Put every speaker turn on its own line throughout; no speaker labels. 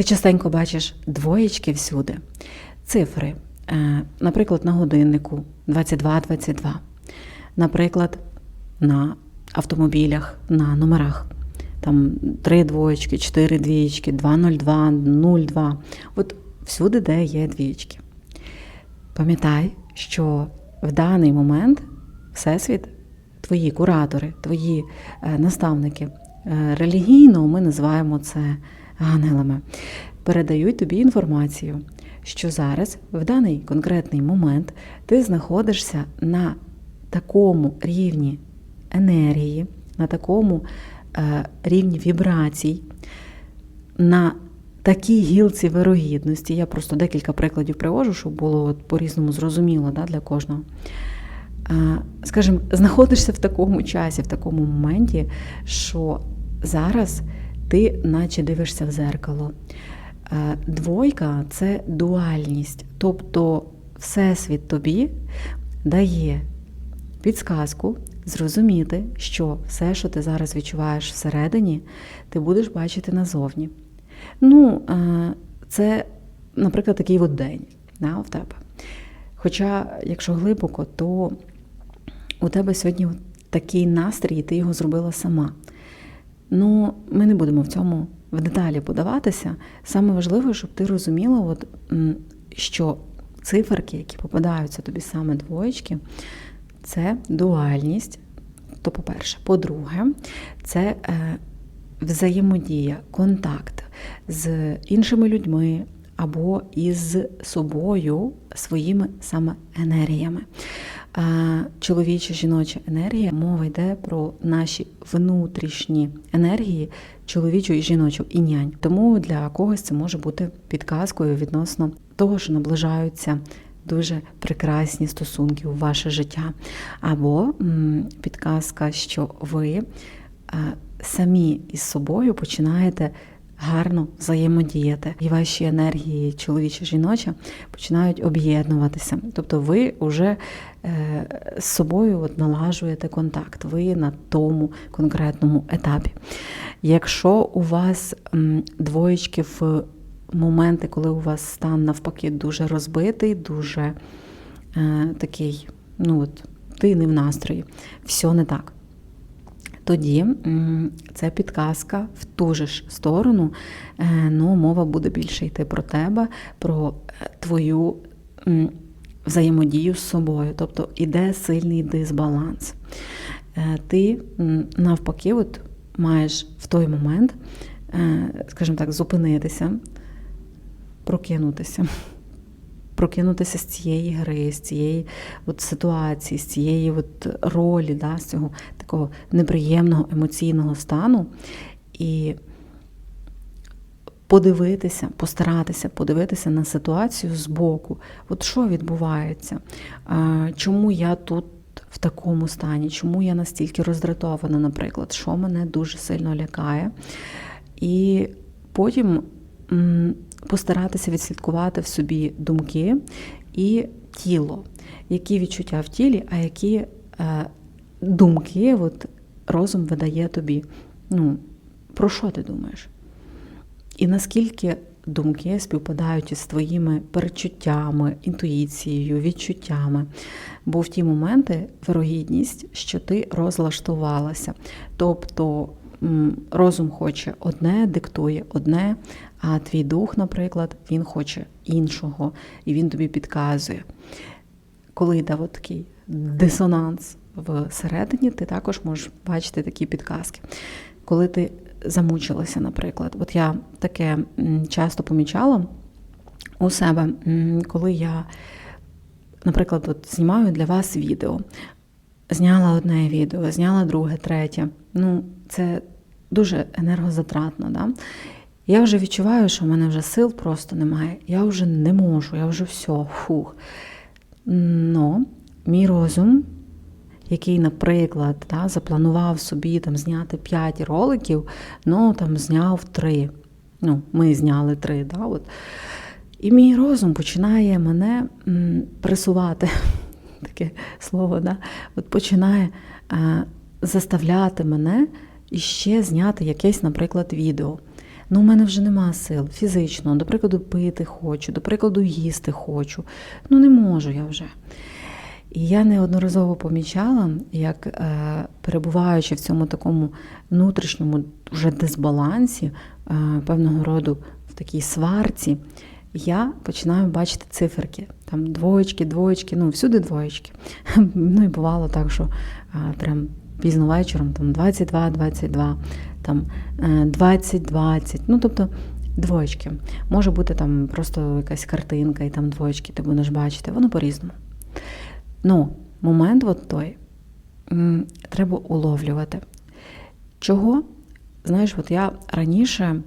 Ти частенько бачиш двоєчки всюди, цифри, е, наприклад, на годиннику 22-22, наприклад, на автомобілях, на номерах. Там три двоєчки, чотири двієчки, 202, 02. От всюди, де є двієчки. Пам'ятай, що в даний момент Всесвіт, твої куратори, твої е, наставники, е, релігійно ми називаємо це ангелами, передають тобі інформацію, що зараз, в даний конкретний момент, ти знаходишся на такому рівні енергії, на такому е, рівні вібрацій, на такій гілці вирогідності. Я просто декілька прикладів привожу, щоб було по-різному зрозуміло да, для кожного. Е, Скажімо, знаходишся в такому часі, в такому моменті, що зараз ти наче дивишся в зеркало. Е, Двойка це дуальність, тобто Всесвіт тобі дає підсказку зрозуміти, що все, що ти зараз відчуваєш всередині, ти будеш бачити назовні. Ну, е, це, наприклад, такий от день да, в тебе. Хоча, якщо глибоко, то у тебе сьогодні такий настрій, і ти його зробила сама. Ну, ми не будемо в цьому в деталі подаватися. Саме важливо, щоб ти розуміла, от, що циферки, які попадаються тобі саме двоєчки, це дуальність. То, по-перше, по-друге, це е, взаємодія, контакт з іншими людьми або із собою, своїми саме енергіями. Чоловіча, жіноча енергія, мова йде про наші внутрішні енергії, чоловічу і жіночу інянь. Тому для когось це може бути підказкою відносно того, що наближаються дуже прекрасні стосунки у ваше життя. Або підказка, що ви самі із собою починаєте гарно взаємодіяти, і ваші енергії, чоловіча, жіноча, починають об'єднуватися. Тобто ви вже е, з собою от налажуєте контакт, ви на тому конкретному етапі. Якщо у вас двоєчки в моменти, коли у вас стан навпаки дуже розбитий, дуже е, такий, ну от, ти не в настрої, все не так. Тоді це підказка в ту же ж сторону, е, ну, мова буде більше йти про тебе, про е, твою взаємодію з собою. Тобто іде сильний дисбаланс. Е, Ти навпаки, от маєш в той момент, скажімо так, зупинитися, прокинутися. Прокинутися з цієї гри, з цієї от ситуації, з цієї от ролі, да, з цього такого неприємного емоційного стану, і подивитися, постаратися подивитися на ситуацію збоку. От що відбувається? Чому я тут в такому стані? Чому я настільки роздратована, наприклад, що мене дуже сильно лякає? І потім постаратися відслідкувати в собі думки і тіло, які відчуття в тілі, а які е, думки от, розум видає тобі. Ну, Про що ти думаєш? І наскільки думки співпадають із твоїми перечуттями, інтуїцією, відчуттями. Бо в ті моменти вирогідність, що ти розлаштувалася. Тобто розум хоче одне, диктує одне, а твій дух, наприклад, він хоче іншого, і він тобі підказує. Коли йде такий дисонанс всередині, ти також можеш бачити такі підказки. Коли ти замучилася, наприклад, от я таке часто помічала у себе, коли я, наприклад, от знімаю для вас відео. Зняла одне відео, зняла друге, третє. Ну, це дуже енергозатратно. Да? Я вже відчуваю, що в мене вже сил просто немає. Я вже не можу, я вже все, фух. Но мій розум, який, наприклад, да, запланував собі там, зняти 5 роликів, ну там зняв 3. Ну, ми зняли 3. Да, от. І мій розум починає мене пресувати, таке слово, да? от починає е, заставляти мене іще зняти якесь, наприклад, відео. Ну, у мене вже нема сил фізично, до прикладу, пити хочу, до прикладу, їсти хочу. Ну, не можу я вже. І я неодноразово помічала, як е, перебуваючи в цьому такому внутрішньому вже дисбалансі, е, певного роду в такій сварці, я починаю бачити циферки. Там двоєчки, двоєчки, ну всюди двоєчки. Ну і бувало так, що е, прям пізно вечором, там 22, 22, там 20, 20, ну тобто двоєчки. Може бути там просто якась картинка, і там двоєчки ти будеш бачити, воно по-різному. Ну, момент от той треба уловлювати. Чого? Знаєш, от я раніше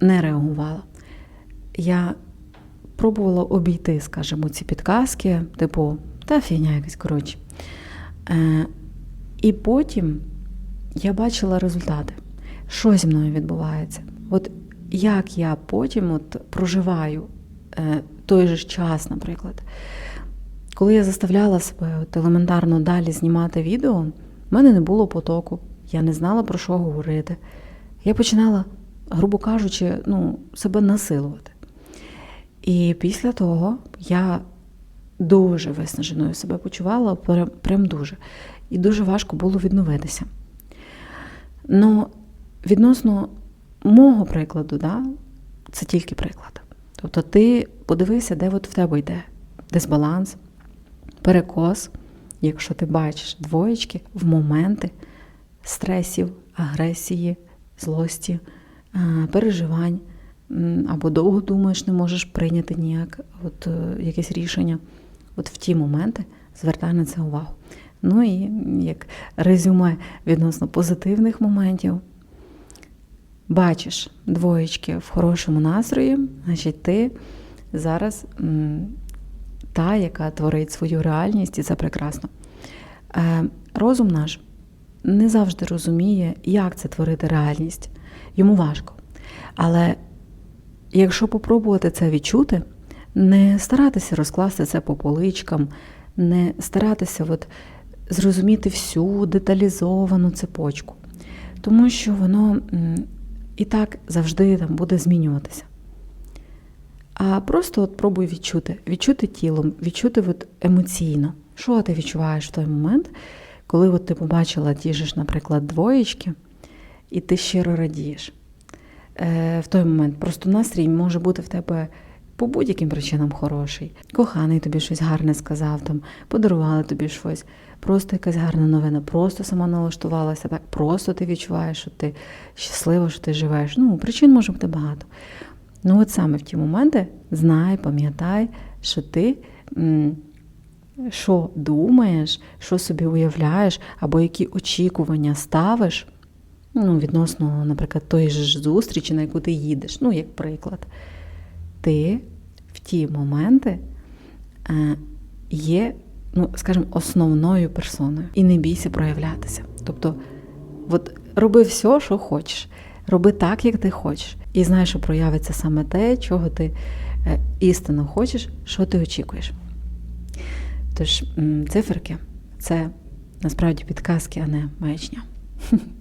не реагувала. Я пробувала обійти, скажімо, ці підказки, типу, та фігня якась, коротше. Е, і потім я бачила результати, що зі мною відбувається. От як я потім от проживаю е, той же час, наприклад. Коли я заставляла себе от елементарно далі знімати відео, в мене не було потоку, я не знала про що говорити. Я починала, грубо кажучи, ну, себе насилувати. І після того я дуже виснаженою себе почувала, прям, дуже. І дуже важко було відновитися. Ну, відносно мого прикладу, да, це тільки приклад. Тобто ти подивися, де от в тебе йде дисбаланс, перекос, якщо ти бачиш двоєчки в моменти стресів, агресії, злості, переживань, або довго думаєш, не можеш прийняти ніяк от, е, якесь рішення. От в ті моменти звертай на це увагу. Ну і як резюме відносно позитивних моментів. Бачиш двоєчки в хорошому настрої, значить ти зараз та, яка творить свою реальність, і це прекрасно. Е, Розум наш не завжди розуміє, як це творити реальність. Йому важко. Але якщо попробувати це відчути, не старатися розкласти це по поличкам, не старатися от зрозуміти всю деталізовану цепочку, тому що воно і так завжди там буде змінюватися. А просто от пробуй відчути, відчути тілом, відчути от емоційно, що ти відчуваєш в той момент, коли от ти побачила ті ж, наприклад, двоєчки, і ти щиро радієш. Е, В той момент просто настрій може бути в тебе по будь-яким причинам хороший. Коханий тобі щось гарне сказав, там, подарували тобі щось, просто якась гарна новина, просто сама налаштувалася, так просто ти відчуваєш, що ти щаслива, що ти живеш. Ну, причин може бути багато. Ну, от саме в ті моменти знай, пам'ятай, що ти. Що думаєш, що собі уявляєш, або які очікування ставиш ну, відносно, наприклад, тої ж зустрічі, на яку ти їдеш, ну, як приклад ти в ті моменти е, є, ну, скажімо, основною персоною. І не бійся проявлятися. Тобто, от роби все, що хочеш, роби так, як ти хочеш. І знай, що проявиться саме те, чого ти е, істинно хочеш, що ти очікуєш. Тож, циферки це насправді підказки, а не маячня.